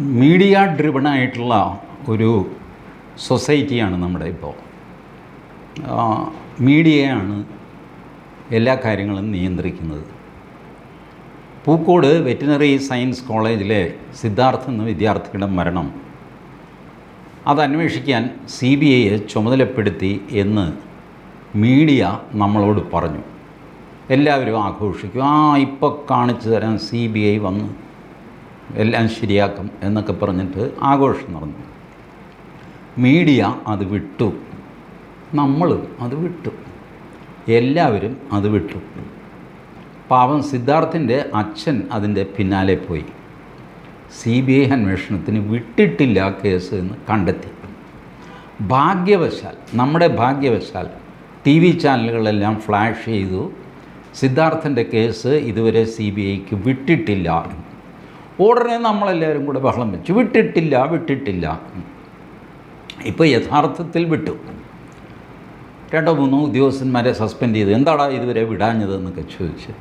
Media driven ആയിട്ടുള്ള ഒരു സൊസൈറ്റിയാണ് നമ്മുടെ ഇപ്പോൾ. മീഡിയയാണ് എല്ലാ കാര്യങ്ങളും നിയന്ത്രിക്കുന്നത്. പൂക്കോട് വെറ്റിനറി സയൻസ് കോളേജിലെ സിദ്ധാർത്ഥ എന്ന വിദ്യാർത്ഥിയുടെ മരണം. അതന്വേഷിക്കാൻ സി ബി ഐയെ ചുമതലപ്പെടുത്തി എന്ന് മീഡിയ നമ്മളോട് പറഞ്ഞു. എല്ലാവരും ആഘോഷിക്കും. ആ ഇപ്പോൾ കാണിച്ചു തരാൻ സി ബി ഐ വന്ന്. എല്ലാം ശരിയാക്കും എന്നൊക്കെ പറഞ്ഞിട്ട് ആഘോഷം നടന്നു. മീഡിയ അത് വിട്ടു. നമ്മൾ അത് വിട്ടു. എല്ലാവരും അത് വിട്ടു. പാവം സിദ്ധാർത്ഥിന്റെ അച്ഛൻ അതിന്റെ പിന്നാലെ പോയി. സി ബി ഐ അന്വേഷണത്തിന് വിട്ടിട്ടില്ല കേസ് എന്ന് കണ്ടെത്തി. ഭാഗ്യവശാൽ നമ്മുടെ ഭാഗ്യവശാൽ ടി വി ചാനലുകളെല്ലാം ഫ്ലാഷ് ചെയ്തു. സിദ്ധാർത്ഥന്റെ കേസ് ഇതുവരെ സി ബി ഐക്ക് വിട്ടിട്ടില്ല. ഉടനെ നമ്മളെല്ലാവരും കൂടെ ബഹളം വെച്ചു. വിട്ടിട്ടില്ല വിട്ടിട്ടില്ല. ഇപ്പോൾ യഥാർത്ഥത്തിൽ വിട്ടു. രണ്ടോ മൂന്നോ ഉദ്യോഗസ്ഥന്മാരെ സസ്പെൻഡ് ചെയ്തു. എന്താടാ ഇതുവരെ വിടാഞ്ഞതെന്നൊക്കെ ചോദിച്ച്.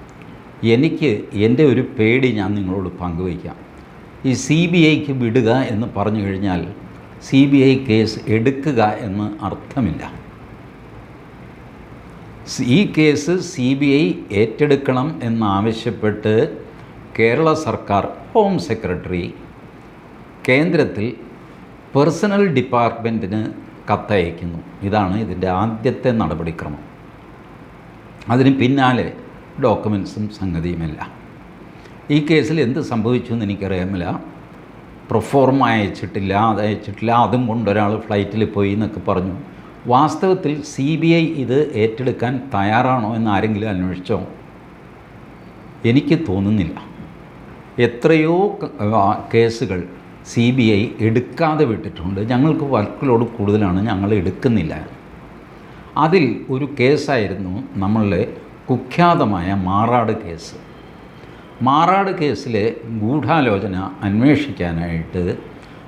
എനിക്ക് എന്റെ ഒരു പേടി ഞാൻ നിങ്ങളോട് പങ്കുവയ്ക്കാം. ഈ സി ബി ഐക്ക് വിടുക എന്ന് പറഞ്ഞു കഴിഞ്ഞാൽ സി ബി ഐ കേസ് എടുക്കുക എന്ന് അർത്ഥമില്ല. ഈ കേസ് സി ബി ഐ ഏറ്റെടുക്കണം എന്നാവശ്യപ്പെട്ട് കേരള സർക്കാർ ഹോം സെക്രട്ടറി കേന്ദ്രത്തിൽ പേഴ്സണൽ ഡിപ്പാർട്ട്മെന്റിന് കത്തയക്കുന്നു. ഇതാണ് ഇതിന്റെ ആദ്യത്തെ നടപടിക്രമം. അതിന് പിന്നാലെ ഡോക്യുമെൻസും സംഗതിയുമില്ല. ഈ കേസിൽ എന്ത് സംഭവിച്ചു എന്ന് എനിക്കറിയാമില്ല. പ്രൊഫോർമ അയച്ചിട്ടില്ല അത് അയച്ചിട്ടില്ല അതും കൊണ്ട് ഒരാൾ ഫ്ലൈറ്റിൽ പോയി എന്നൊക്കെ പറഞ്ഞു. വാസ്തവത്തിൽ സി ബി ഐ ഇത് ഏറ്റെടുക്കാൻ തയ്യാറാണോ എന്ന് ആരെങ്കിലും അന്വേഷിച്ചോ? എനിക്ക് തോന്നുന്നില്ല. എത്രയോ കേസുകൾ സി ബി ഐ എടുക്കാതെ വിട്ടിട്ടുണ്ട്. ഞങ്ങൾക്ക് വർക്ക് ലോഡ് കൂടുതലാണ് ഞങ്ങൾ എടുക്കുന്നില്ല. അതിൽ ഒരു കേസായിരുന്നു നമ്മളുടെ കുഖ്യാതമായ മാറാട് കേസ്. മാറാട് കേസിലെ ഗൂഢാലോചന അന്വേഷിക്കാനായിട്ട്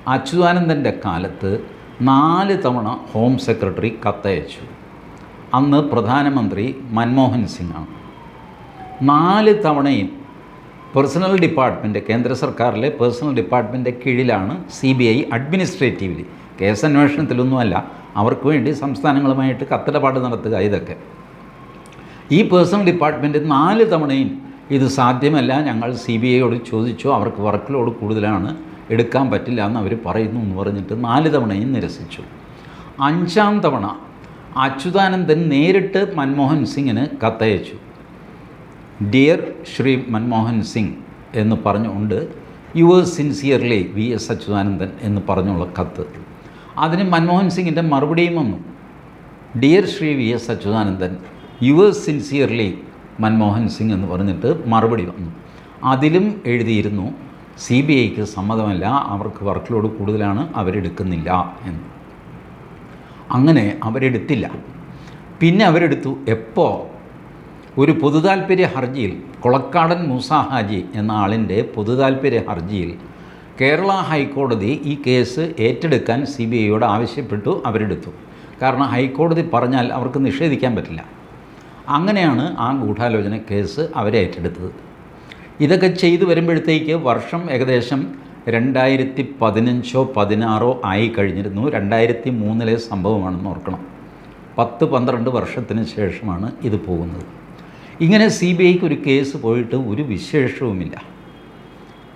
അച്യുതാനന്ദന്റെ കാലത്ത് നാല് തവണ ഹോം സെക്രട്ടറി കത്തയച്ചു. അന്ന് പ്രധാനമന്ത്രി മൻമോഹൻ സിംഗാണ് നാല് തവണയും പേഴ്സണൽ ഡിപ്പാർട്ട്മെന്റ് കേന്ദ്ര സർക്കാരിലെ പേഴ്സണൽ ഡിപ്പാർട്ട്മെന്റ് കീഴിലാണ് C B I administratively case അന്വേഷണത്തിലൊന്നുമല്ല അവർക്ക് വേണ്ടി സംസ്ഥാനങ്ങളുമായിട്ട് കത്തിടപാട് നടത്തുക ഇതൊക്കെ. ഈ പേഴ്സണൽ ഡിപ്പാർട്ട്മെന്റ് നാല് തവണയും ഇത് സാധ്യമല്ല ഞങ്ങൾ സി ബി ഐയോട് ചോദിച്ചു അവർക്ക് വർക്ക് ലോഡ് കൂടുതലാണ് എടുക്കാൻ പറ്റില്ല എന്ന് അവർ പറയുന്നു എന്ന് പറഞ്ഞിട്ട് നാല് തവണയും നിരസിച്ചു. അഞ്ചാം തവണ അച്യുതാനന്ദൻ നേരിട്ട് മൻമോഹൻ സിംഗിന് കത്തയച്ചു. ഡിയർ ശ്രീ മൻമോഹൻ സിംഗ് എന്ന് പറഞ്ഞുകൊണ്ട് yours sincerely V S Achuthanandan എന്ന് പറഞ്ഞുള്ള കത്ത്. അതിന് മൻമോഹൻ സിംഗിന്റെ മറുപടിയും വന്നു. Dear Shri V S Achuthanandan yours sincerely Manmohan Singh എന്ന് പറഞ്ഞിട്ട് മറുപടി വന്നു. അതിലും എഴുതിയിരുന്നു സി ബി ഐക്ക് സമ്മതമല്ല അവർക്ക് വർക്കിലോട് കൂടുതലാണ് അവരെടുക്കുന്നില്ല എന്ന്. അങ്ങനെ അവരെടുത്തില്ല. പിന്നെ അവരെടുത്തു എപ്പോൾ ഒരു പൊതുതാൽപര്യ ഹർജിയിൽ കൊളക്കാടൻ മൂസ ഹാജി എന്ന ആളിന്റെ പൊതുതാൽപര്യ ഹർജിയിൽ കേരള ഹൈക്കോടതി ഈ കേസ് ഏറ്റെടുക്കാൻ സി ബി ഐയോട് ആവശ്യപ്പെട്ടു അവരെടുത്തു. കാരണം ഹൈക്കോടതി പറഞ്ഞാൽ അവർക്ക് നിഷേധിക്കാൻ പറ്റില്ല. അങ്ങനെയാണ് ആ ഗൂഢാലോചന കേസ് അവരെ ഏറ്റെടുത്തത്. ഇതൊക്കെ ചെയ്തു വരുമ്പോഴത്തേക്ക് വർഷം ഏകദേശം രണ്ടായിരത്തി പതിനഞ്ചോ പതിനാറോ ആയി കഴിഞ്ഞിരുന്നു. രണ്ടായിരത്തി മൂന്നിലെ സംഭവമാണെന്ന് ഓർക്കണം. പത്ത് പന്ത്രണ്ട് വർഷത്തിന് ശേഷമാണ് ഇത് പോകുന്നത്. ഇങ്ങനെ സി ബി ഐക്ക് ഒരു കേസ് പോയിട്ട് ഒരു വിശേഷവുമില്ല.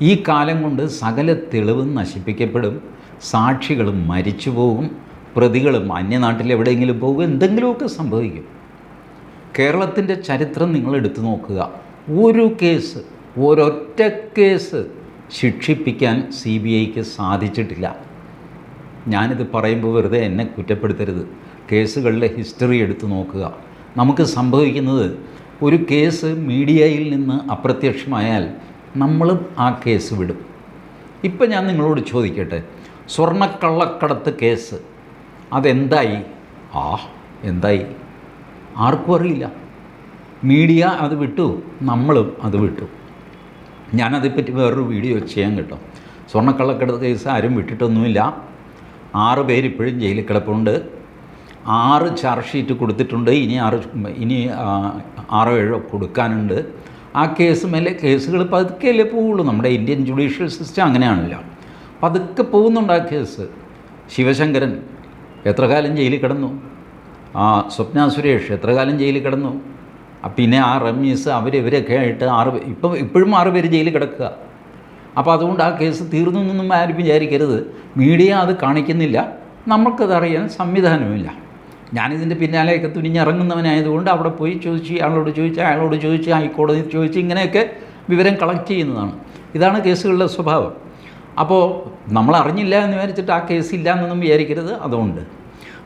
ഈ കാലം കൊണ്ട് സകല തെളിവും നശിപ്പിക്കപ്പെടും സാക്ഷികളും മരിച്ചു പോകും പ്രതികളും അന്യനാട്ടിൽ എവിടെയെങ്കിലും പോകും എന്തെങ്കിലുമൊക്കെ സംഭവിക്കും. കേരളത്തിന്റെ ചരിത്രം നിങ്ങൾ എടുത്തു നോക്കുക. ഒരു കേസ് ഒരൊറ്റ കേസ് ശിക്ഷിപ്പിക്കാൻ സി ബി ഐക്ക് സാധിച്ചിട്ടില്ല. ഞാനിത് പറയുമ്പോൾ വെറുതെ എന്നെ കുറ്റപ്പെടുത്തരുത്. കേസുകളിലെ ഹിസ്റ്ററി എടുത്തു നോക്കുക. നമുക്ക് സംഭവിക്കുന്നത് ഒരു കേസ് മീഡിയയിൽ നിന്ന് അപ്രത്യക്ഷമായാൽ നമ്മളും ആ കേസ് വിടും. ഇപ്പം ഞാൻ നിങ്ങളോട് ചോദിക്കട്ടെ സ്വർണക്കള്ളക്കടത്ത് കേസ് അതെന്തായി? ആ എന്തായി? ആർക്കും അറിയില്ല. മീഡിയ അത് വിട്ടു നമ്മളും അത് വിട്ടു. ഞാനതേപ്പറ്റി വേറൊരു വീഡിയോ ചെയ്യാൻ കേട്ടോ. സ്വർണക്കള്ളക്കടത്ത് കേസ് ആരും വിട്ടിട്ടൊന്നുമില്ല. ആറ് പേരിപ്പോഴും ജയിലിൽ കിടപ്പുണ്ട്. ആറ് ചാർജ് ഷീറ്റ് കൊടുത്തിട്ടുണ്ട്. ഇനി ആറ് ഇനി ആറോ ഏഴോ കൊടുക്കാനുണ്ട്. ആ കേസ് മേലെ കേസുകൾ പതുക്കെയല്ലേ പോവുള്ളൂ. നമ്മുടെ ഇന്ത്യൻ ജുഡീഷ്യൽ സിസ്റ്റം അങ്ങനെയാണല്ലോ. പതുക്കെ പോകുന്നുണ്ട് ആ കേസ്. ശിവശങ്കരൻ എത്ര കാലം ജയിലിൽ കിടന്നു? ആ സ്വപ്ന സുരേഷ് എത്ര കാലം ജയിലിൽ കിടന്നു? പിന്നെ ആ റമീസ് അവർ ഇവരൊക്കെ ആയിട്ട് ആറ് ഇപ്പം ഇപ്പോഴും ആറ് പേര് ജയിലിൽ കിടക്കുക. അപ്പോൾ അതുകൊണ്ട് ആ കേസ് തീർന്നു എന്നൊന്നും ആരും വിചാരിക്കരുത്. മീഡിയ അത് കാണിക്കുന്നില്ല. നമുക്കതറിയാൻ സംവിധാനമില്ല ഞാനിതിന്റെ പിന്നാലെയൊക്കെ തുനിഞ്ഞിറങ്ങുന്നവനായതുകൊണ്ട് അവിടെ പോയി ചോദിച്ച് അയാളോട് ചോദിച്ച് അയാളോട് ചോദിച്ച് ഹൈക്കോടതി ചോദിച്ച് ഇങ്ങനെയൊക്കെ വിവരം കളക്ട് ചെയ്യുന്നതാണ്. ഇതാണ് കേസുകളുടെ സ്വഭാവം. അപ്പോൾ നമ്മൾ അറിഞ്ഞില്ല എന്ന് വിചാരിച്ചിട്ട് ആ കേസ് ഇല്ല എന്നൊന്നും വിചാരിക്കരുത് അതുകൊണ്ട്.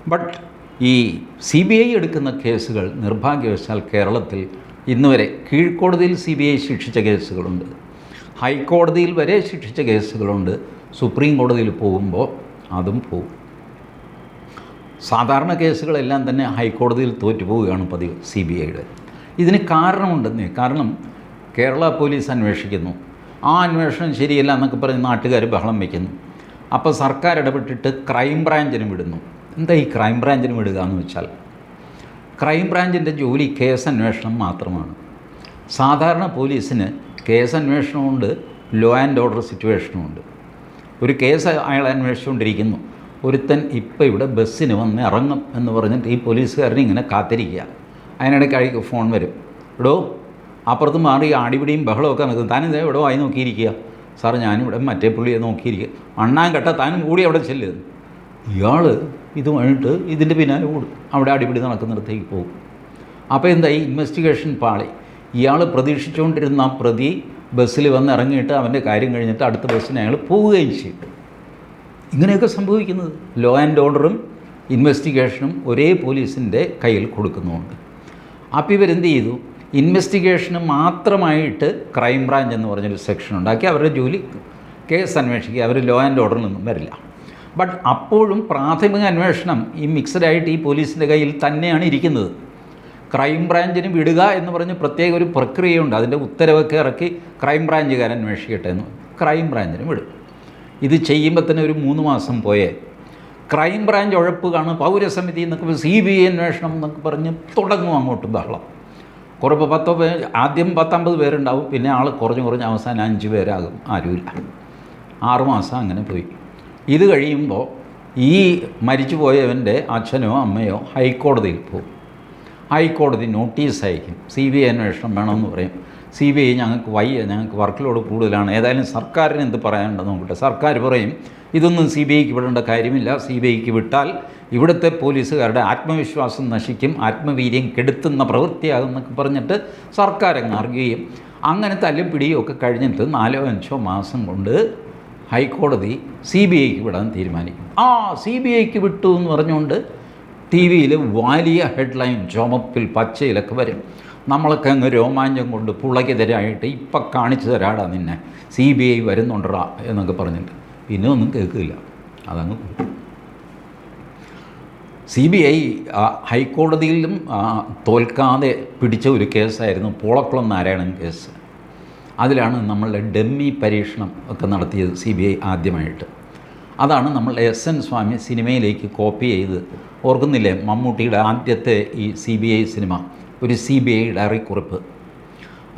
ബട്ട് ഈ സി ബി ഐ എടുക്കുന്ന കേസുകൾ നിർഭാഗ്യവശാൽ കേരളത്തിൽ ഇന്ന് വരെ കീഴ്ക്കോടതിയിൽ സി ബി ഐ ശിക്ഷിച്ച കേസുകളുണ്ട്. ഹൈക്കോടതിയിൽ വരെ ശിക്ഷിച്ച കേസുകളുണ്ട്. സുപ്രീം കോടതിയിൽ പോകുമ്പോൾ അതും പോകും സാധാരണ കേസുകളെല്ലാം തന്നെ ഹൈക്കോടതിയിൽ തോറ്റുപോവുകയാണ് പതിവ് സി ബി ഐയുടെ. ഇതിന് കാരണമുണ്ടെന്നേ കാരണം കേരള പോലീസ് അന്വേഷിക്കുന്നു. ആ അന്വേഷണം ശരിയല്ല എന്നൊക്കെ പറഞ്ഞ് നാട്ടുകാർ ബഹളം വയ്ക്കുന്നു അപ്പോൾ സർക്കാർ ഇടപെട്ടിട്ട് ക്രൈം ബ്രാഞ്ചിന് വിടുന്നു. എന്താ ഈ ക്രൈം ബ്രാഞ്ചിന് വിടുക എന്ന് വെച്ചാൽ ക്രൈം ബ്രാഞ്ചിന്റെ ജോലി കേസ് അന്വേഷണം മാത്രമാണ്. സാധാരണ പോലീസിന് കേസ് അന്വേഷണമുണ്ട് ലോ ആൻഡ് ഓർഡർ സിറ്റുവേഷനുമുണ്ട് ഒരു കേസ് അയാൾ അന്വേഷിച്ചുകൊണ്ടിരിക്കുന്നു. ഒരുത്തൻ ഇപ്പം ഇവിടെ ബസ്സിന് വന്ന് ഇറങ്ങും എന്ന് പറഞ്ഞിട്ട് ഈ പോലീസുകാരനെ ഇങ്ങനെ കാത്തിരിക്കുക. അതിനിടയ്ക്ക് അഴി ഫോൺ വരും. എടോ അപ്പുറത്ത് മാറി ആടിപിടിയും ബഹളമൊക്കെ നിൽക്കും താനിത് എവിടെ വായി നോക്കിയിരിക്കുക. സാർ ഞാനിവിടെ മറ്റേ പുള്ളിയെ നോക്കിയിരിക്കുക. അണ്ണാൻ കെട്ട താനും കൂടി അവിടെ ചെല്ലുന്നു ഇയാൾ ഇതുമായിട്ട് ഇതിന്റെ പിന്നാലെ കൂടും അവിടെ അടിപിടി നടക്കുന്നിടത്തേക്ക് പോകും. അപ്പോൾ എന്താ ഈ ഇൻവെസ്റ്റിഗേഷൻ പാളി. ഇയാൾ പ്രതീക്ഷിച്ചുകൊണ്ടിരുന്ന പ്രതി ബസ്സിൽ വന്ന് ഇറങ്ങിയിട്ട് അവന്റെ കാര്യം കഴിഞ്ഞിട്ട് അടുത്ത ബസ്സിന് അയാൾ പോവുകയും ചെയ്യും ഇങ്ങനെയൊക്കെ സംഭവിക്കുന്നത്. ലോ ആൻഡ് ഓർഡറും ഇൻവെസ്റ്റിഗേഷനും ഒരേ പോലീസിന്റെ കയ്യിൽ കൊടുക്കുന്നുമുണ്ട്. അപ്പോൾ ഇവരെന്ത് ചെയ്തു? ഇൻവെസ്റ്റിഗേഷന് മാത്രമായിട്ട് ക്രൈം ബ്രാഞ്ച് എന്ന് പറഞ്ഞൊരു സെക്ഷൻ ഉണ്ടാക്കി. അവരുടെ ജോലി കേസ് അന്വേഷിക്കുക. അവർ ലോ ആൻഡ് ഓർഡറിൽ നിന്നും വരില്ല. ബട്ട് അപ്പോഴും പ്രാഥമിക അന്വേഷണം ഈ മിക്സഡ് ആയിട്ട് ഈ പോലീസിന്റെ കയ്യിൽ തന്നെയാണ് ഇരിക്കുന്നത്. ക്രൈം ബ്രാഞ്ചിന് വിടുക എന്ന് പറഞ്ഞ് പ്രത്യേക ഒരു പ്രക്രിയയുണ്ട്. അതിന്റെ ഉത്തരവൊക്കെ ഇറക്കി ക്രൈം ബ്രാഞ്ചുകാരൻ അന്വേഷിക്കട്ടെ എന്ന്. ക്രൈം ബ്രാഞ്ചിന് വിടും. ഇത് ചെയ്യുമ്പോൾ തന്നെ ഒരു മൂന്ന് മാസം പോയേ. ക്രൈം ബ്രാഞ്ച് ഉഴപ്പ് കാണും പൗരസമിതി എന്നൊക്കെ സി ബി ഐ അന്വേഷണം എന്നൊക്കെ പറഞ്ഞ് തുടങ്ങും അങ്ങോട്ട് ബഹളം. കുറവ് പത്തോ പേ ആദ്യം പത്തമ്പത് പേരുണ്ടാവും പിന്നെ ആൾ കുറഞ്ഞ് കുറഞ്ഞ് അവസാനം അഞ്ച് പേരാകും ആരുമില്ല. ആറുമാസം അങ്ങനെ പോയി. ഇത് കഴിയുമ്പോൾ ഈ മരിച്ചു പോയവന്റെ അച്ഛനോ അമ്മയോ ഹൈക്കോടതിയിൽ പോകും. ഹൈക്കോടതി നോട്ടീസ് അയക്കും സി ബി ഐ അന്വേഷണം വേണമെന്ന് പറയും. സി ബി ഐ ഞങ്ങൾക്ക് വയ്യ ഞങ്ങൾക്ക് വർക്ക് ലോഡ് കൂടുതലാണ്. ഏതായാലും സർക്കാരിന് എന്ത് പറയാനുണ്ടെന്ന് നോക്കട്ടെ. സർക്കാർ പറയും ഇതൊന്നും സി ബി ഐക്ക് വിടേണ്ട കാര്യമില്ല. സി ബി ഐക്ക് വിട്ടാൽ ഇവിടുത്തെ പോലീസുകാരുടെ ആത്മവിശ്വാസം നശിക്കും. ആത്മവീര്യം കെടുത്തുന്ന പ്രവൃത്തിയാകുന്നൊക്കെ പറഞ്ഞിട്ട് സർക്കാർ അങ്ങ് അറിയുകയും അങ്ങനെ തല്ലും പിടിയും ഒക്കെ കഴിഞ്ഞിട്ട് നാലോ അഞ്ചോ മാസം കൊണ്ട് ഹൈക്കോടതി സി ബി ഐക്ക് വിടാൻ തീരുമാനിക്കും. ആ സി ബി ഐക്ക് വിട്ടു എന്ന് പറഞ്ഞുകൊണ്ട് ടി വിയിൽ വലിയ ഹെഡ്ലൈൻ ചുമപ്പിൽ പച്ചയിലൊക്കെ വരും. നമ്മളൊക്കെ അങ്ങ് രോമാഞ്ചം കൊണ്ട് പുളകിതരായിട്ട് ഇപ്പം കാണിച്ചു തരാടാ നിന്നെ? സി ബി ഐ വരുന്നുണ്ടടാ എന്നൊക്കെ പറഞ്ഞിട്ട്. പിന്നെ ഒന്നും കേൾക്കില്ല. അതങ്ങ് സി ബി ഐ ഹൈക്കോടതിയിലും തോൽക്കാതെ പിടിച്ച ഒരു കേസായിരുന്നു പോളക്കുളം നാരായണൻ കേസ്. അതിലാണ് നമ്മളുടെ ഡെമ്മി പരീക്ഷണം ഒക്കെ നടത്തിയത് സി ബി ഐ ആദ്യമായിട്ട്. അതാണ് നമ്മൾ എസ് എൻ സ്വാമി സിനിമയിലേക്ക് കോപ്പി ചെയ്ത്. ഓർക്കുന്നില്ലേ മമ്മൂട്ടിയുടെ ആദ്യത്തെ ഈ സി ബി ഐ സിനിമ? ഒരു സി ബി ഐ ഡയറി കുറിപ്പ്.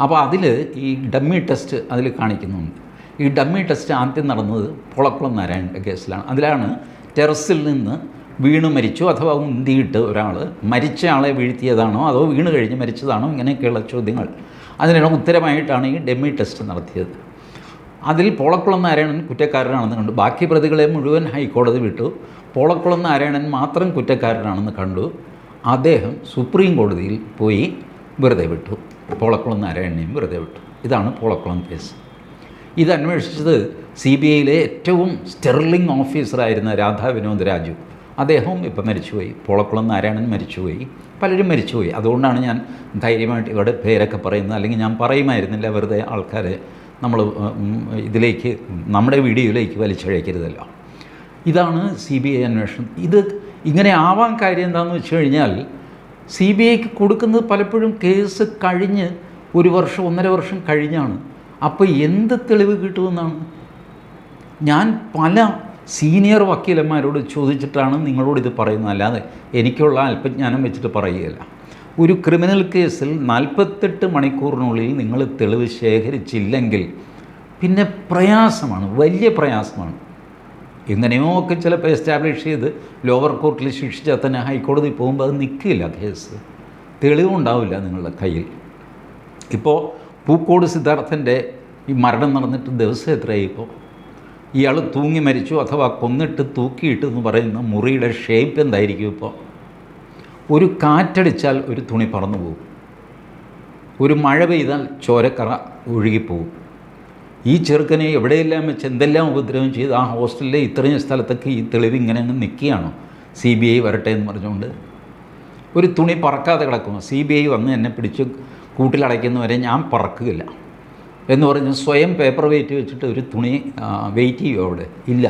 അപ്പോൾ അതിൽ ഈ ഡമ്മി ടെസ്റ്റ് അതിൽ കാണിക്കുന്നുണ്ട്. ഈ ഡമ്മി ടെസ്റ്റ് ആദ്യം നടന്നത് പുളക്കുളം നാരായണന്റെ കേസിലാണ്. അതിലാണ് ടെറസിൽ നിന്ന് വീണ് മരിച്ചു അഥവാ ഉന്തിയിട്ട് ഒരാൾ മരിച്ച ആളെ വീഴ്ത്തിയതാണോ അതോ വീണ് കഴിഞ്ഞ് മരിച്ചതാണോ ഇങ്ങനെയൊക്കെയുള്ള ചോദ്യങ്ങൾ. അതിനുള്ള ഉത്തരമായിട്ടാണ് ഈ ഡെമ്മി ടെസ്റ്റ് നടത്തിയത്. അതിൽ പോളക്കുളം നാരായണൻ കുറ്റക്കാരനാണെന്ന് കണ്ടു. ബാക്കി പ്രതികളെ മുഴുവൻ ഹൈക്കോടതി വിട്ടു. പോളക്കുളം നാരായണൻ മാത്രം കുറ്റക്കാരനാണെന്ന് കണ്ടു. അദ്ദേഹം സുപ്രീം കോടതിയിൽ പോയി വെറുതെ വിട്ടു. പോളക്കുളം നാരായണനെയും വെറുതെ വിട്ടു. ഇതാണ് പോളക്കുളം കേസ്. ഇത് അന്വേഷിച്ചത് സി ബി ഐയിലെ ഏറ്റവും സ്റ്റെർലിംഗ് ഓഫീസറായിരുന്ന രാധാ വിനോദ് രാജു. അദ്ദേഹവും ഇപ്പം മരിച്ചുപോയി. പോളക്കുളം നാരായണൻ മരിച്ചുപോയി. പലരും മരിച്ചുപോയി. അതുകൊണ്ടാണ് ഞാൻ ധൈര്യമായിട്ട് ഇവിടെ പേരൊക്കെ പറയുന്നത്. അല്ലെങ്കിൽ ഞാൻ പറയുമായിരുന്നില്ല വെറുതെ ആൾക്കാരെ നമ്മൾ ഇതിലേക്ക് നമ്മുടെ വീഡിയോയിലേക്ക് വലിച്ചഴക്കരുതല്ലോ ഇതാണ് സി ബി ഐ അന്വേഷണം. ഇത് ഇങ്ങനെ ആവാൻ കാര്യം എന്താണെന്ന് വെച്ച് കഴിഞ്ഞാൽ സി ബി ഐക്ക് കൊടുക്കുന്നത് പലപ്പോഴും കേസ് കഴിഞ്ഞ് ഒരു വർഷം ഒന്നര വർഷം കഴിഞ്ഞാണ്. അപ്പോൾ എന്ത് തെളിവ് കിട്ടുമെന്നാണ്? ഞാൻ പല സീനിയർ വക്കീലന്മാരോട് ചോദിച്ചിട്ടാണ് നിങ്ങളോട് ഇത് പറയുന്നത്. അല്ലാതെ എനിക്കുള്ള അല്പജ്ഞാനം വെച്ചിട്ട് പറയുകയില്ല. ഒരു ക്രിമിനൽ കേസിൽ നാൽപ്പത്തെട്ട് മണിക്കൂറിനുള്ളിൽ നിങ്ങൾ തെളിവ് ശേഖരിച്ചില്ലെങ്കിൽ പിന്നെ പ്രയാസമാണ് വലിയ പ്രയാസമാണ്. എങ്ങനെയോ ഒക്കെ ചിലപ്പോൾ എസ്റ്റാബ്ലിഷ് ചെയ്ത് ലോവർ കോർട്ടിൽ ശിക്ഷിച്ചാൽ തന്നെ ഹൈക്കോടതി പോകുമ്പോൾ അത് നിൽക്കില്ല കേസ്. തെളിവുണ്ടാവില്ല നിങ്ങളുടെ കയ്യിൽ. ഇപ്പോൾ പൂക്കോട് സിദ്ധാർത്ഥന്റെ ഈ മരണം നടന്നിട്ട് ദിവസം എത്രയായി ഇപ്പോൾ ഇയാൾ തൂങ്ങി മരിച്ചു അഥവാ കൊന്നിട്ട് തൂക്കിയിട്ട് എന്ന് പറയുന്ന മുറിയുടെ ഷേപ്പ് എന്തായിരിക്കും ഇപ്പോൾ ഒരു കാറ്റടിച്ചാൽ ഒരു തുണി പറന്നു പോകും. ഒരു മഴ പെയ്താൽ ചോരക്കറ ഒഴുകിപ്പോകും. ഈ ചെറുക്കനെ എവിടെയെല്ലാം വെച്ച് എന്തെല്ലാം ഉപദ്രവം ചെയ്ത് ആ ഹോസ്റ്റലിലെ ഇത്രയും സ്ഥലത്തൊക്കെ ഈ തെളിവ് ഇങ്ങനെ അങ്ങ് നിൽക്കുകയാണോ? സി ബി ഐ വരട്ടെ എന്ന് പറഞ്ഞുകൊണ്ട് ഒരു തുണി പറക്കാതെ കിടക്കും സി ബി ഐ വന്ന് എന്നെ പിടിച്ച് കൂട്ടിലടയ്ക്കുന്നവരെ ഞാൻ പറക്കുകയില്ല. എന്ന് പറഞ്ഞ് സ്വയം പേപ്പർ വെയിറ്റ് വെച്ചിട്ട് ഒരു തുണി വെയിറ്റ് ചെയ്യുമോ അവിടെ? ഇല്ല.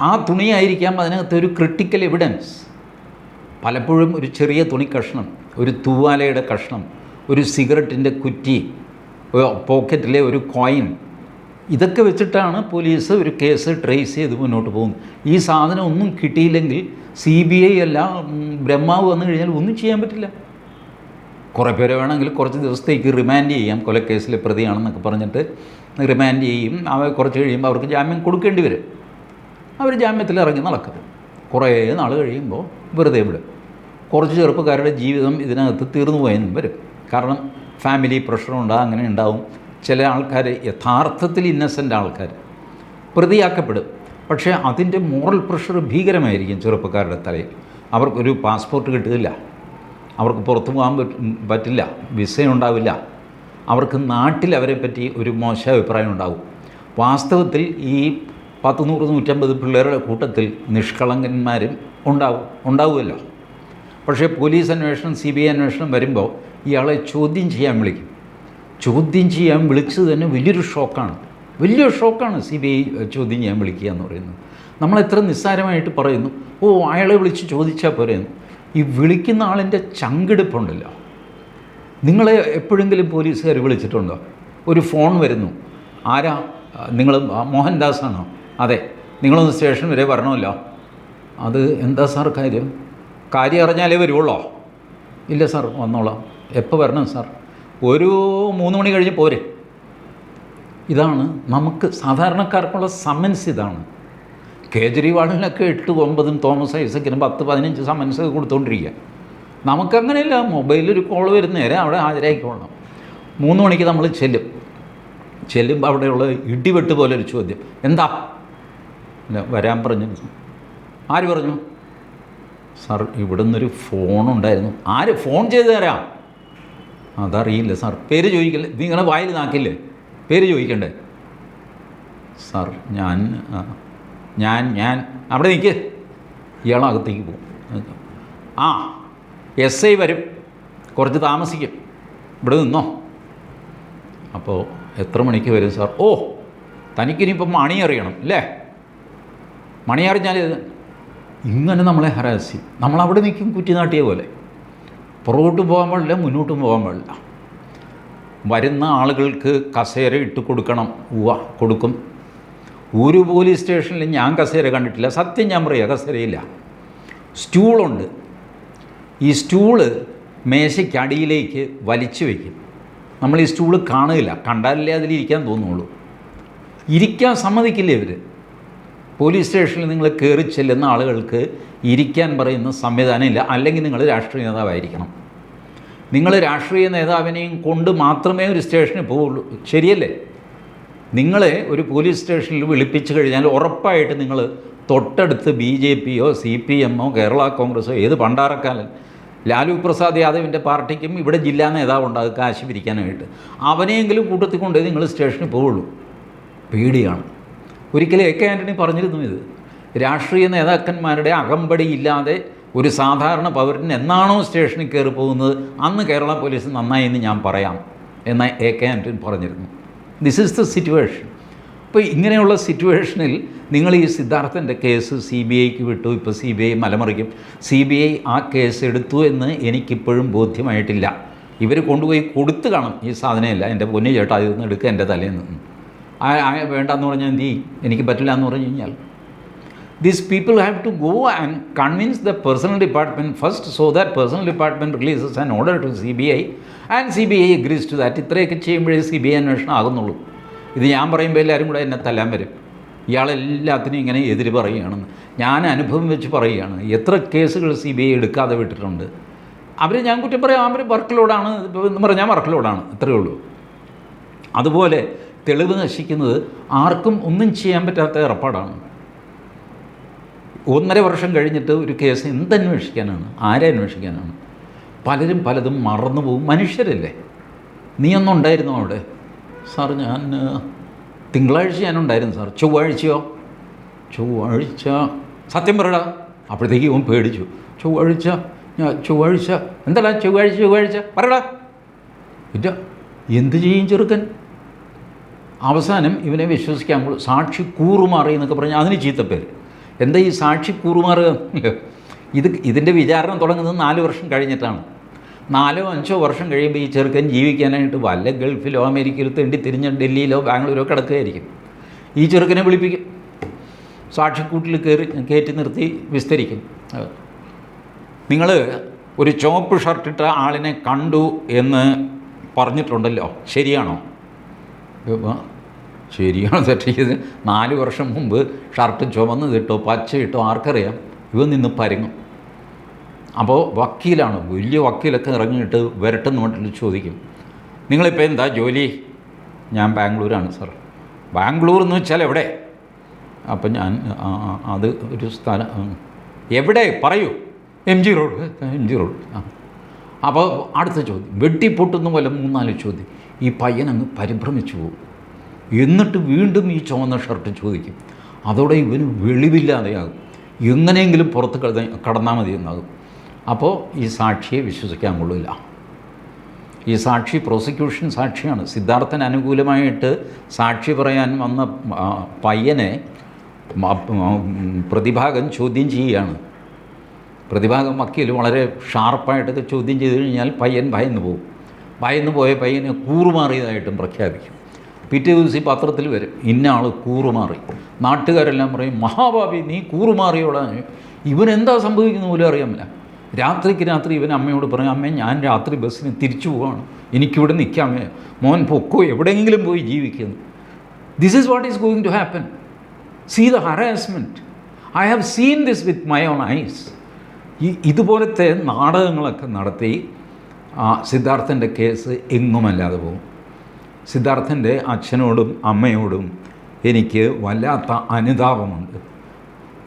ആ തുണിയായിരിക്കാം അതിനകത്ത് ഒരു ക്രിട്ടിക്കൽ എവിഡൻസ് പലപ്പോഴും ഒരു ചെറിയ തുണി കഷ്ണം ഒരു തൂവാലയുടെ കഷ്ണം ഒരു സിഗരറ്റിന്റെ കുറ്റി പോക്കറ്റിലെ ഒരു കോയിൻ ഇതൊക്കെ വെച്ചിട്ടാണ് പോലീസ് ഒരു കേസ് ട്രേസ് ചെയ്ത് മുന്നോട്ട് പോകുന്നത്. ഈ സാധനം ഒന്നും കിട്ടിയില്ലെങ്കിൽ സി ബി ഐ അല്ല ബ്രഹ്മാവ് വന്നു കഴിഞ്ഞാൽ ഒന്നും ചെയ്യാൻ പറ്റില്ല. കുറേ പേരെ വേണമെങ്കിൽ കുറച്ച് ദിവസത്തേക്ക് റിമാൻഡ് ചെയ്യാം കൊലക്കേസിലെ പ്രതിയാണെന്നൊക്കെ പറഞ്ഞിട്ട് റിമാൻഡ് ചെയ്യും. അവ കുറച്ച് കഴിയുമ്പോൾ അവർക്ക് ജാമ്യം കൊടുക്കേണ്ടി വരും. അവർ ജാമ്യത്തിൽ ഇറങ്ങി നടക്കും. കുറേ നാൾ കഴിയുമ്പോൾ വെറുതെ വിടും. കുറച്ച് ചെറുപ്പക്കാരുടെ ജീവിതം ഇതിനകത്ത് തീർന്നു പോയെന്നും വരും. കാരണം ഫാമിലി പ്രഷറുണ്ടാകും അങ്ങനെ ഉണ്ടാവും. ചില ആൾക്കാർ യഥാർത്ഥത്തിൽ ഇന്നസെന്റ് ആൾക്കാർ പ്രതിയാക്കപ്പെടും. പക്ഷേ അതിന്റെ മോറൽ പ്രഷർ ഭീകരമായിരിക്കും ചെറുപ്പക്കാരുടെ തലയിൽ. അവർക്കൊരു പാസ്പോർട്ട് കിട്ടുകയില്ല അവർക്ക് പുറത്തു പോകാൻ പറ്റ- പറ്റില്ല. വിസ ഉണ്ടാവില്ല. അവർക്ക് നാട്ടിൽ അവരെ പറ്റി ഒരു മോശ അഭിപ്രായം ഉണ്ടാവും. വാസ്തവത്തിൽ ഈ പത്ത് നൂറ് നൂറ്റമ്പത് പിള്ളേരുടെ കൂട്ടത്തിൽ നിഷ്കളങ്കന്മാരും ഉണ്ടാവും ഉണ്ടാവുമല്ലോ. പക്ഷേ പോലീസ് അന്വേഷണം സി ബി ഐ അന്വേഷണം വരുമ്പോൾ ഇയാളെ ചോദ്യം ചെയ്യാൻ വിളിക്കും. ചോദ്യം ചെയ്യാൻ വിളിച്ചത് തന്നെ വലിയൊരു ഷോക്കാണ്. വലിയൊരു ഷോക്കാണ് സി ബി ഐ ചോദ്യം ചെയ്യാൻ വിളിക്കുക എന്ന് പറയുന്നത്. നമ്മൾ എത്ര നിസ്സാരമായിട്ട് പറയുന്നു ഓ അയാളെ വിളിച്ച് ചോദിച്ചാൽ പോരെയെന്ന് ഈ വിളിക്കുന്ന ആളിന്റെ ചങ്കെടുപ്പുണ്ടല്ലോ. നിങ്ങളെ എപ്പോഴെങ്കിലും പോലീസുകാർ വിളിച്ചിട്ടുണ്ടോ? ഒരു ഫോൺ വരുന്നു. ആരാ? നിങ്ങൾ മോഹൻദാസാണോ? അതെ നിങ്ങളൊന്ന് സ്റ്റേഷൻ വരെ വരണമല്ലോ. അത് എന്താ സാർ കാര്യം? കാര്യം അറിഞ്ഞാലേ വരുവുള്ളോ? ഇല്ല സാർ വന്നോളാം. എപ്പോൾ വരണം സാർ? ഒരു മൂന്ന് മണി കഴിഞ്ഞ് പോരെ. ഇതാണ് നമുക്ക് സാധാരണക്കാർക്കുള്ള സമൻസ് ഇതാണ്. കേജ്രിവാളിനൊക്കെ എട്ട് ഒമ്പതും തോമസ് ഐസക്കിനും പത്ത് പതിനഞ്ച് സമൻസ് കൊടുത്തുകൊണ്ടിരിക്കുക നമുക്കങ്ങനെയല്ല മൊബൈലിൽ കോൾ വരുന്ന നേരെ അവിടെ ഹാജരായിക്കോളണം. മൂന്ന് മണിക്ക് നമ്മൾ ചെല്ലും. ചെല്ലുമ്പോൾ അവിടെയുള്ള ഇടിവെട്ട് പോലെ ഒരു ചോദ്യം. എന്താ? വരാൻ പറഞ്ഞു. ആര് പറഞ്ഞു? സാർ ഇവിടുന്നൊരു ഫോണുണ്ടായിരുന്നു ആര് ഫോൺ ചെയ്ത് തരാം? അതറിയില്ല. സാർ പേര് ചോദിക്കില്ല? നിങ്ങളെ വായിൽ നാക്കില്ലേ? പേര് ചോദിക്കണ്ടേ? സാർ ഞാൻ ഞാൻ ഞാൻ അവിടെ നിൽക്ക് ഇയാളകത്തേക്ക് പോകും. ആ എസ് ഐ വരും. കുറച്ച് താമസിക്കും. ഇവിടെ നിന്നോ? അപ്പോൾ എത്ര മണിക്ക് വരും സാർ? ഓ തനിക്കിനിയിപ്പം മണി അറിയണം അല്ലേ മണി അറിഞ്ഞാൽ ഇങ്ങനെ നമ്മളെ ഹരാസ് ചെയ്യും നമ്മളവിടെ നിൽക്കും കുറ്റിനാട്ടിയ പോലെ. പുറകോട്ടും പോകാൻ പാടില്ല മുന്നോട്ടും പോകാൻ പാടില്ല. വരുന്ന ആളുകൾക്ക് കസേര ഇട്ട് കൊടുക്കണം ഉവ കൊടുക്കും. ഒരു പോലീസ് സ്റ്റേഷനിൽ ഞാൻ കസേര കണ്ടിട്ടില്ല. സത്യം ഞാൻ പറയുക കസേരയില്ല. സ്റ്റൂളുണ്ട്. ഈ സ്റ്റൂൾ മേശയ്ക്കടിയിലേക്ക് വലിച്ചു വയ്ക്കും നമ്മൾ ഈ സ്റ്റൂൾ കാണുകയില്ല. കണ്ടാലല്ലേ അതിലിരിക്കാൻ തോന്നുള്ളൂ. ഇരിക്കാൻ സമ്മതിക്കില്ല ഇവർ പോലീസ് സ്റ്റേഷനിൽ നിങ്ങൾ കയറി ചെല്ലുന്ന ആളുകൾക്ക് ഇരിക്കാൻ പറയുന്ന സംവിധാനം ഇല്ല അല്ലെങ്കിൽ നിങ്ങൾ രാഷ്ട്രീയ നേതാവായിരിക്കണം. നിങ്ങൾ രാഷ്ട്രീയ നേതാവിനെയും കൊണ്ട് മാത്രമേ ഒരു സ്റ്റേഷനിൽ പോവുള്ളൂ. ശരിയല്ലേ? നിങ്ങളെ ഒരു പോലീസ് സ്റ്റേഷനിൽ വിളിപ്പിച്ചു കഴിഞ്ഞാൽ ഉറപ്പായിട്ട് നിങ്ങൾ തൊട്ടടുത്ത് ബി ജെ പിയോ സി പി എമ്മോ കേരള കോൺഗ്രസ്സോ ഏത് പണ്ടാറക്കാലൻ ലാലു പ്രസാദ് യാദവിന്റെ പാർട്ടിക്കും ഇവിടെ ജില്ലാ നേതാവ് ഉണ്ടാകും കാശ് പിരിക്കാനായിട്ട്. അവനെയെങ്കിലും കൂട്ടത്തിൽ കൊണ്ടുപോയി നിങ്ങൾ സ്റ്റേഷനിൽ പോവുള്ളൂ. പേടിയാണ്. ഒരിക്കലും എ കെ ആന്റണി പറഞ്ഞിരുന്നു ഇത്. രാഷ്ട്രീയ നേതാക്കന്മാരുടെ അകമ്പടി ഇല്ലാതെ ഒരു സാധാരണ പൗരൻ എന്നാണോ സ്റ്റേഷനിൽ കയറി പോകുന്നത്? അന്ന് കേരള പോലീസ് നന്നായി എന്ന് ഞാൻ പറയാം എന്ന് എ കെ ആന്റണി പറഞ്ഞിരുന്നു. ദിസ് ഈസ് ദ സിറ്റുവേഷൻ അപ്പോൾ ഇങ്ങനെയുള്ള സിറ്റുവേഷനിൽ നിങ്ങൾ ഈ സിദ്ധാർത്ഥന്റെ കേസ് സി ബി ഐക്ക് വിട്ടു. ഇപ്പോൾ സി ബി ഐ മലമറിക്കും. സി ബി ഐ ആ കേസ് എടുത്തു എന്ന് എനിക്കിപ്പോഴും ബോധ്യമായിട്ടില്ല. ഇവർ കൊണ്ടുപോയി കൊടുത്തു കാണും. ഈ സാധനമില്ല. എന്റെ പൊന്നു ചേട്ടാ ഇതൊന്നും എടുക്കുക എന്റെ തലയിൽ നിന്ന് വേണ്ടെന്ന് പറഞ്ഞാൽ എന്ത് എനിക്ക് പറ്റില്ല എന്ന് പറഞ്ഞു കഴിഞ്ഞാൽ. These people have to go and convince the personal department first so that personal department releases an order to CBI and CBI agrees to that. ഇത്രയൊക്കെ ചെയ്യുമ്പോഴേ സി ബി ഐ അന്വേഷണം ആകുന്നുള്ളൂ. ഇത് ഞാൻ പറയുമ്പോൾ എല്ലാവരും കൂടെ എന്നെ തല്ലാൻ വരും. ഇയാളെല്ലാത്തിനും ഇങ്ങനെ എതിര് പറയുകയാണെന്ന്. ഞാൻ അനുഭവം വെച്ച് പറയുകയാണ്. എത്ര കേസുകൾ സി ബി ഐ എടുക്കാതെ വിട്ടിട്ടുണ്ട്. അവർ ഞാൻ കുറ്റം പറയാം. അവർ വർക്കിലോടാണ് എന്ന് പറഞ്ഞാൽ വർക്കിലോടാണ് ഇത്രയേ ഉള്ളൂ. അതുപോലെ തെളിവ് നശിക്കുന്നത് ആർക്കും ഒന്നും ചെയ്യാൻ പറ്റാത്ത ഏർപ്പാടാണ്. ഒന്നര വർഷം കഴിഞ്ഞിട്ട് ഒരു കേസ് എന്തന്വേഷിക്കാനാണ്? ആരെ അന്വേഷിക്കാനാണ്? പലരും പലതും മറന്നു പോകും. മനുഷ്യരല്ലേ? നീ ഒന്നുണ്ടായിരുന്നോ അവിടെ? സാർ ഞാൻ തിങ്കളാഴ്ച ഞാനുണ്ടായിരുന്നു സാർ. ചൊവ്വാഴ്ചയോ? ചൊവ്വാഴ്ച. സത്യം പറയടാ. അപ്പോഴത്തേക്ക് ഇവൻ പേടിച്ചു. ചൊവ്വാഴ്ച? ഞാൻ ചൊവ്വാഴ്ച? എന്തല്ല ചൊവ്വാഴ്ച ചൊവ്വാഴ്ച? പറയടാ. ഇല്ല. എന്ത് ചെയ്യും ചെറുക്കൻ? അവസാനം ഇവനെ വിശ്വസിക്കാൻ സാക്ഷി കൂറുമാറി എന്നൊക്കെ പറഞ്ഞാൽ അതിന് പേര്. എന്താ ഈ സാക്ഷി കൂറുമാറുക? ഇത് ഇതിന്റെ വിചാരണ തുടങ്ങുന്നത് നാല് വർഷം കഴിഞ്ഞിട്ടാണ്. നാലോ അഞ്ചോ വർഷം കഴിയുമ്പോൾ ഈ ചെറുക്കൻ ജീവിക്കാനായിട്ട് വല്ല ഗൾഫിലോ അമേരിക്കയിലോ തെണ്ടി തിരിഞ്ഞ് ഡൽഹിയിലോ ബാംഗ്ലൂരോ കിടക്കുകയായിരിക്കും. ഈ ചെറുക്കനെ വിളിപ്പിക്കും. സാക്ഷിക്കൂട്ടിൽ കയറി കയറ്റി നിർത്തി വിസ്തരിക്കും. നിങ്ങൾ ഒരു ചുവപ്പ് ഷർട്ടിട്ട ആളിനെ കണ്ടു എന്ന് പറഞ്ഞിട്ടുണ്ടല്ലോ. ശരിയാണോ? ശരിയാണ് തെറ്റിയത് നാല് വർഷം മുമ്പ് ഷർട്ട് പച്ച കിട്ടോ ആർക്കറിയാം? ഇവ നിന്ന് പരങ്ങും. അപ്പോൾ വക്കീലാണ് വലിയ വക്കീലൊക്കെ ഇറങ്ങിയിട്ട് വരട്ടെന്ന് പറഞ്ഞിട്ട് ചോദിക്കും. നിങ്ങളിപ്പോൾ എന്താ ജോലി? ഞാൻ ബാംഗ്ലൂരാണ് സർ ബാംഗ്ലൂർ എന്ന് വെച്ചാൽ എവിടെ? അപ്പം ഞാൻ അത് ഒരു സ്ഥലം എവിടെ? പറയൂ. M G road M G road. അപ്പോൾ അടുത്ത ചോദ്യം വെട്ടിപ്പൊട്ടുന്ന പോലെ മൂന്നാൽ ചോദ്യം. ഈ പയ്യൻ അങ്ങ് പരിഭ്രമിച്ചു പോകും എന്നിട്ട് വീണ്ടും ഈ ചുവന്ന ഷർട്ട് ചോദിക്കും. അതോടെ ഇവന് വെളിവില്ലാതെയാകും. എങ്ങനെയെങ്കിലും പുറത്ത് കട കടന്നാൽ മതി എന്നാകും. അപ്പോൾ ഈ സാക്ഷിയെ വിശ്വസിക്കാൻ കൊള്ളില്ല. ഈ സാക്ഷി പ്രോസിക്യൂഷൻ സാക്ഷിയാണ്. സിദ്ധാർത്ഥൻ അനുകൂലമായിട്ട് സാക്ഷി പറയാൻ വന്ന പയ്യനെ പ്രതിഭാഗം ചോദ്യം ചെയ്യുകയാണ്. പ്രതിഭാഗം വക്കീൽ വളരെ ഷാർപ്പായിട്ടൊക്കെ ചോദ്യം ചെയ്ത് കഴിഞ്ഞാൽ പയ്യൻ ഭയന്നു പോകും ഭയന്ന് പോയ പയ്യനെ കൂറുമാറിയതായിട്ടും പ്രഖ്യാപിക്കും. പിറ്റേ ദിവസം പത്രത്തിൽ വരും ഇന്ന ആൾ കൂറുമാറി. നാട്ടുകാരെല്ലാം പറയും മഹാഭാവി നീ കൂറുമാറിയോടാ. ഇവനെന്താ സംഭവിക്കുന്ന പോലും അറിയാമില്ല രാത്രിക്ക് രാത്രി ഇവൻ അമ്മയോട് പറയും അമ്മേ ഞാൻ രാത്രി ബസ്സിന് തിരിച്ചു പോവാണ്. എനിക്കിവിടെ നിൽക്കാമേ മോൻ പൊക്കോ എവിടെയെങ്കിലും പോയി ജീവിക്കുന്നു. This is what is going to happen see the harassment I have seen this with my own eyes ഈ ഇതുപോലത്തെ നാടകങ്ങളൊക്കെ നടത്തി സിദ്ധാർത്ഥന്റെ കേസ് എങ്ങുമല്ലാതെ പോകും. സിദ്ധാർത്ഥന്റെ അച്ഛനോടും അമ്മയോടും എനിക്ക് വല്ലാത്ത അനുതാപമുണ്ട്.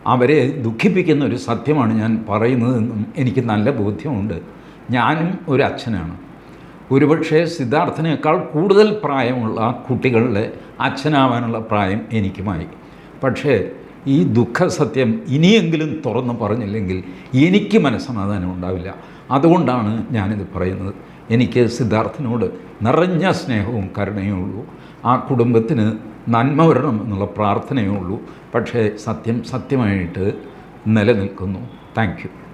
അവരെ ദുഃഖിപ്പിക്കുന്ന ഒരു സത്യമാണ് ഞാൻ പറയുന്നതെന്നും എനിക്ക് നല്ല ബോധ്യമുണ്ട്. ഞാനും ഒരു അച്ഛനാണ്. ഒരുപക്ഷെ സിദ്ധാർത്ഥനേക്കാൾ കൂടുതൽ പ്രായമുള്ള കുട്ടികളുടെ അച്ഛനാവാനുള്ള പ്രായം എനിക്കുമായി. പക്ഷേ ഈ ദുഃഖസത്യം ഇനിയെങ്കിലും തുറന്നു പറഞ്ഞില്ലെങ്കിൽ എനിക്ക് മനസ്സമാധാനം ഉണ്ടാവില്ല. അതുകൊണ്ടാണ് ഞാനിത് പറയുന്നത്. എനിക്ക് സിദ്ധാർത്ഥനോട് നിറഞ്ഞ സ്നേഹവും കരുണയും ഉള്ളൂ. ആ കുടുംബത്തിന് നന്മ വരണം എന്നുള്ള പ്രാർത്ഥനയേ ഉള്ളൂ. പക്ഷേ സത്യം സത്യമായിട്ട് നിലനിൽക്കുന്നു. താങ്ക്